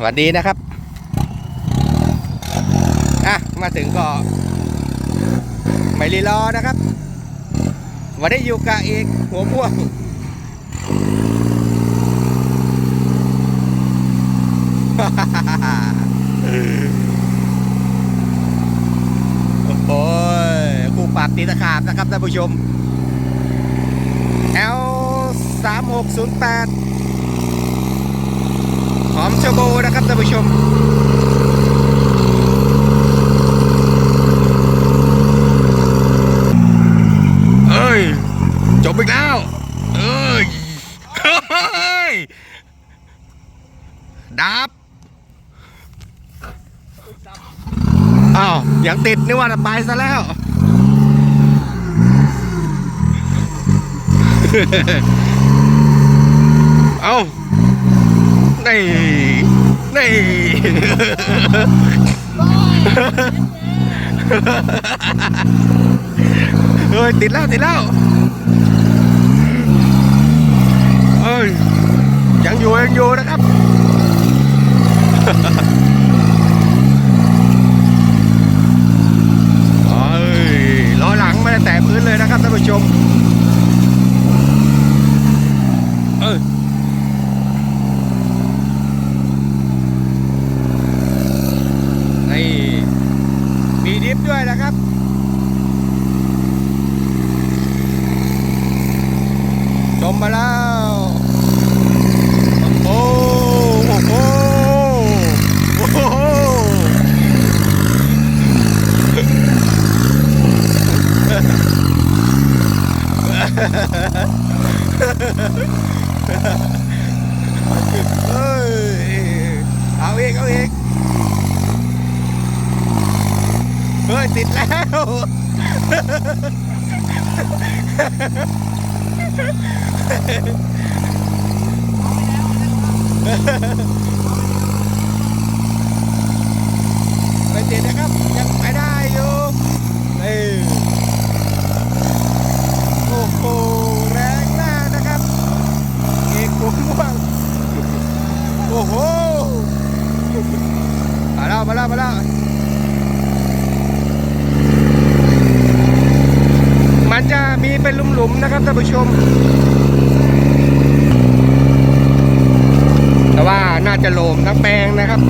สวัสดีนะครับอะมาถึงก็ไม่รีรอนะครับ วันนี้อยู่กับเอกหัวม่วงโอ้ยคู่ปรับตีตะขาบนะครับท่านผู้ชม L 3 6 0 8 อมเชอร์โบนะครับท่านผู้ชมเอ้ยจบอีกแล้วเอ้ยเฮ้ยดับอ้าวยังติดนึกว่าไปซะแล้วเอา นี่นี่เฮ้ย ติดแล้ว ติดแล้ว เอ้ย ยังอยู่ ยังอยู่นะครับ เอ้ยล้อหลังไม่ได้แตะพื้นเลยนะครับท่านผู้ชม ลิปด้วยนะครับ ชมมาแล้ว โอ้โหโอ้โห เอ้ยเอาอีกเอาอีกเฮ้ย ติดแล้วไม่ติดนะครับ ยังไปได้อยู่เอ้ยโอ้โหแรงมากนะครับเอกผมม่วงโอ้โห มาแล้วมาแล้วมาแล้วมัน จะมีเป็นหลุมๆนะครับท่านผู้ชม แต่ว่าน่าจะโลมทั้งแปลงนะครับ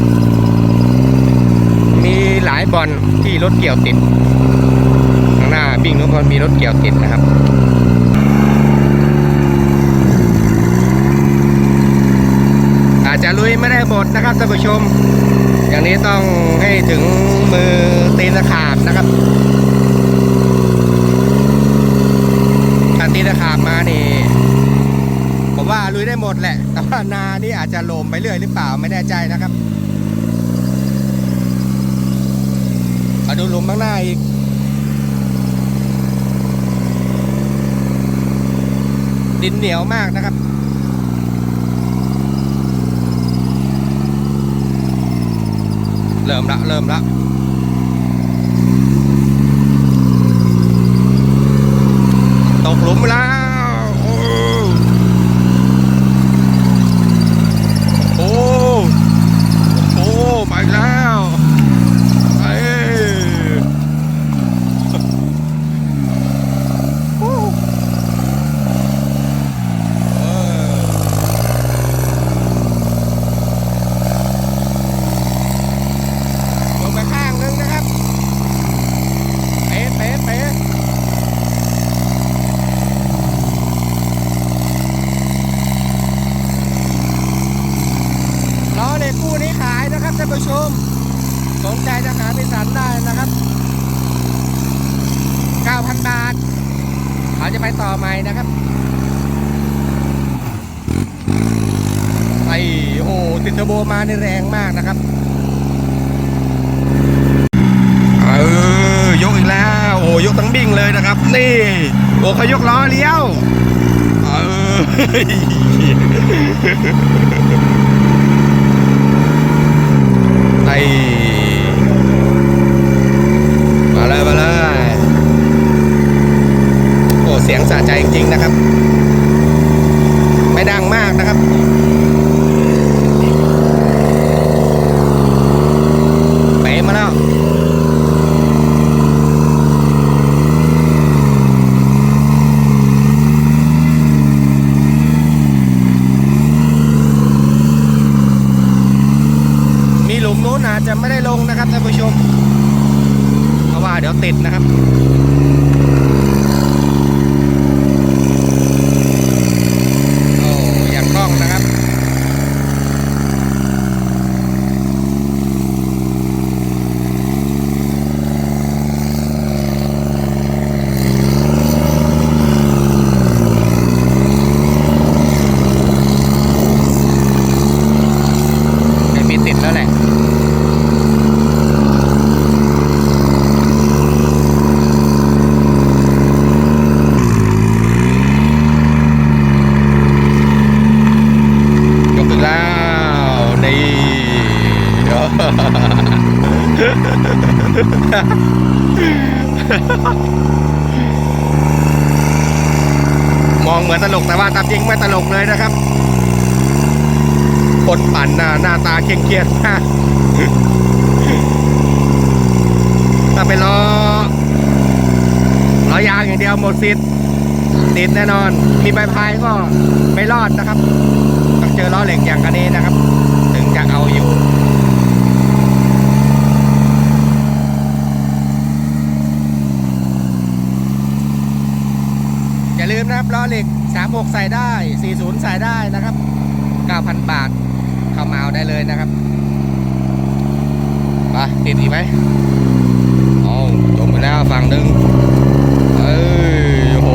มีหลายบอลที่รถเกี่ยวติดข้างหน้าบิ่งนู้นก็มีรถเกี่ยวติดนะครับอาจจะลุยไม่ได้หมดนะครับท่านผู้ชม อย่างนี้ต้องให้ถึงมือตีนตะขาบนะครับ ถาตีนตะขาบมานี่ผมว่าลุยได้หมดแหละ แต่ว่านานี่อาจจะโลมไปเรื่อยหรือเปล่าไม่แน่ใจนะครับมาดูหลุมข้างหน้าอีกดินเหนียวมากนะครับ เริ่มละ เริ่มละตกหลุมแล้วโอ้โอ้โอ้มาอีกแล้วเอ้ยโอ้เออ ลงไปข้างนึงนะครับ เป๊ะเป๊ะเป๊ะล้อเด็กคู่นี้ขายนะครับท่านผู้ ชม สนใจจะหาพิสันได้นะครับ 9,000 บาทเขาจะไปต่อใหม่นะครับไอ้โอ้ติดเทอร์โบมาในแรงมากนะครับเออยกอีกแล้วโอ้ยกทั้งบิ่งเลยนะครับ นี่โอ้เขายกล้อเลี้ยวเออมาเลยมาเลยโอ้เสียงสะใจจริงๆนะครับ ไม่ดังมากนะครับ จะไม่ได้ลงนะครับท่านผู้ชม เพราะว่าเดี๋ยวติดนะครับ โอ้อย่างคล่องนะครับ ไม่มีติดแล้วแหละ ยกอีกแล้ว นี่ มองเหมือนตลกแต่ว่าตามจริงไม่ตลกเลยนะครับคนปั่นน่ะหน้าตาเคร่งเครียดถ้าไปล้อล้อยางอย่างเดียวหมดสิทธิ์ติดแน่นอน มีใบพายก็ไม่รอดนะครับ ต้องเจอล้อเหล็กอย่างคันนี้นะครับ ถึงจะเอาอยู่ อย่าลืมนะครับล้อเหล็ก 36 ใส่ได้ 40 ใส่ได้นะครับ 9,000 บาท เข้ามาเอาได้เลยนะครับไปติดอีกไหมเอจมไปแล้วฝั่งหนึ่งเอ้ยโห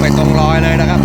ไปตรงรอยเลยนะครับ